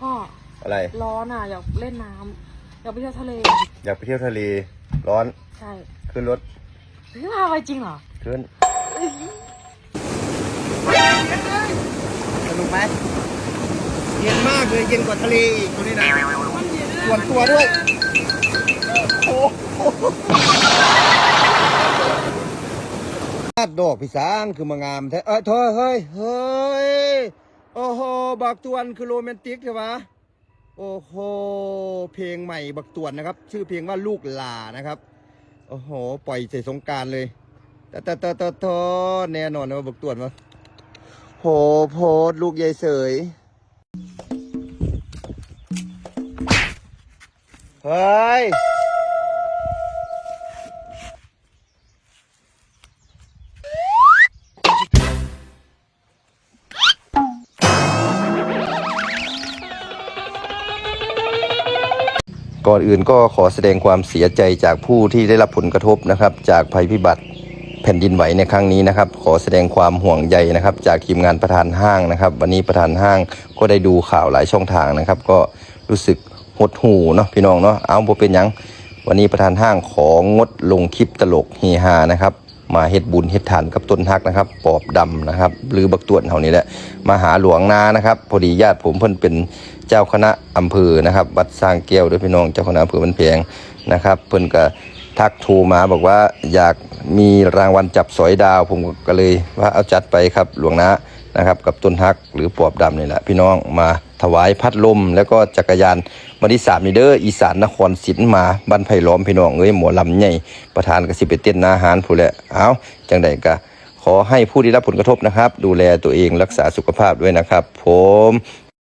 พ่ออะไร ร้อนอะ อยากเล่นน้ำอยากไปเที่ยวทะเล อยากไปเที่ยวทะเล ร้อน ใช่ขึ้นรถ พี่พาไปจริงเหรอ ขึ้น สนุกไหมเย็นมากเลยเย็นกว่าทะเลอีกตัวนี้นะส่วนตัวด้วยโอ้โหดอกพี่สางคือมางามแท้เอ้ยเธอเฮ้ยเฮ้ย โอ้โห บักตวนคือโรแมนติกใช่ปะโอ้โห เพลงใหม่บักตวนนะครับ ชื่อเพลงว่าลูกหลานะครับ โอ้โห ปล่อยใส่สงการเลยแต่แต่แต่แต่แต่แน่นอนนะว่าบักตวนวะโหโพดลูกยายเสย เฮ้ย ก่อนอื่นก็ขอแสดงความเสียใจจากผู้ที่ได้รับผลกระทบนะครับ จากภัยพิบัติแผ่นดินไหวในครั้งนี้นะครับ ขอแสดงความห่วงใยนะครับ จากทีมงานประธานห้างนะครับ วันนี้ประธานห้างก็ได้ดูข่าวหลายช่องทางนะครับ ก็รู้สึกหดหูเนาะพี่น้องเนาะเอาบ่เป็นยังวันนี้ประธานห้างของงดลงคลิปตลกเฮฮานะครับ มาเฮ็ดบุญเฮ็ดทานกับต้นฮักนะครับ ปอบดำนะครับ หรือบักตวนเท่านี้แหละมาหาหลวงนานะครับ พอดีญาติผมเพิ่นเป็นเจ้าคณะอำเภอนะครับวัดสร้างแก้วด้วยพี่น้องเจ้าคณะอำเภอมันแพงนะครับ เพิ่นก็ทักโทรมาบอกว่าอยากมีรางวัลจับสอยดาว ผมก็เลยว่าเอาจัดไปครับหลวงนา นะครับกับต้นฮักหรือปอบดำนี่แหละพี่น้องมาถวายพัดลม แล้วก็จักรยานมาที่สามนี่เด้ออีสานนครศิลป์มาบ้านไผ่ล้อมพี่น้องเอ้ยหมอลำใหญ่ประธานกสิเปเต้นนาหารผู้แหละเอาจังใดก็ขอให้ผู้ได้รับผลกระทบนะครับ ดูแลตัวเองรักษาสุขภาพด้วยนะครับ ผม